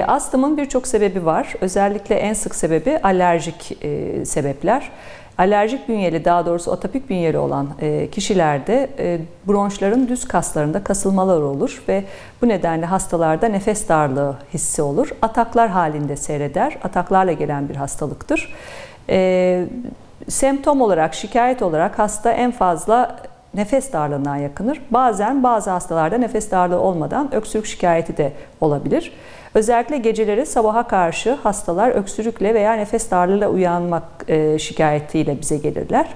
Astımın birçok sebebi var. Özellikle en sık sebebi alerjik e, sebepler. Alerjik bünyeli daha doğrusu atopik bünyeli olan e, kişilerde e, bronşların düz kaslarında kasılmalar olur ve bu nedenle hastalarda nefes darlığı hissi olur. Ataklar halinde seyreder. Ataklarla gelen bir hastalıktır. E, semptom olarak, şikayet olarak hasta en fazla nefes darlığına yakınır. Bazen bazı hastalarda nefes darlığı olmadan öksürük şikayeti de olabilir. Özellikle geceleri sabaha karşı hastalar öksürükle veya nefes darlığıyla uyanmak e, şikayetiyle bize gelirler.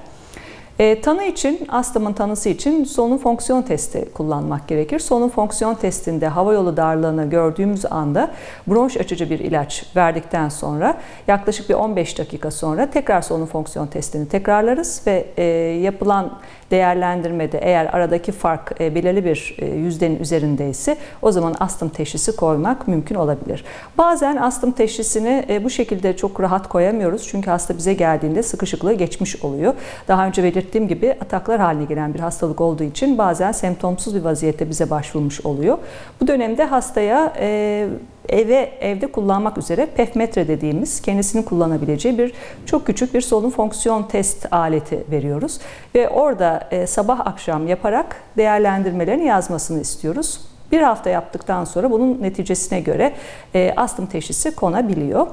E, tanı için, astımın tanısı için solunum fonksiyon testi kullanmak gerekir. Solunum fonksiyon testinde hava yolu darlığını gördüğümüz anda bronş açıcı bir ilaç verdikten sonra yaklaşık bir 15 dakika sonra tekrar solunum fonksiyon testini tekrarlarız ve e, yapılan değerlendirmede eğer aradaki fark e, belirli bir e, yüzdenin üzerindeyse o zaman astım teşhisi koymak mümkün olabilir. Bazen astım teşhisini e, bu şekilde çok rahat koyamıyoruz çünkü hasta bize geldiğinde sıkışıklığı geçmiş oluyor. Daha önce belirttiğim gibi ataklar haline gelen bir hastalık olduğu için bazen semptomsuz bir vaziyette bize başvurmuş oluyor. Bu dönemde hastaya eve evde kullanmak üzere pefmetre dediğimiz kendisini kullanabileceği bir çok küçük bir solunum fonksiyon test aleti veriyoruz ve orada e, sabah akşam yaparak değerlendirmelerini yazmasını istiyoruz. Bir hafta yaptıktan sonra bunun neticesine göre e, astım teşhisi konabiliyor.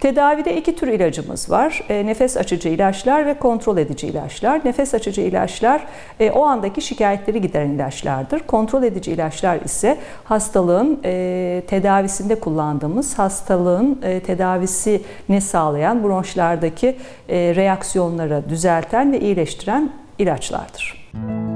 Tedavide iki tür ilacımız var. E, nefes açıcı ilaçlar ve kontrol edici ilaçlar. Nefes açıcı ilaçlar e, o andaki şikayetleri gideren ilaçlardır. Kontrol edici ilaçlar ise hastalığın e, tedavisinde kullandığımız hastalığın e, tedavisini sağlayan bronşlardaki e, reaksiyonları düzelten ve iyileştiren ilaçlardır. Müzik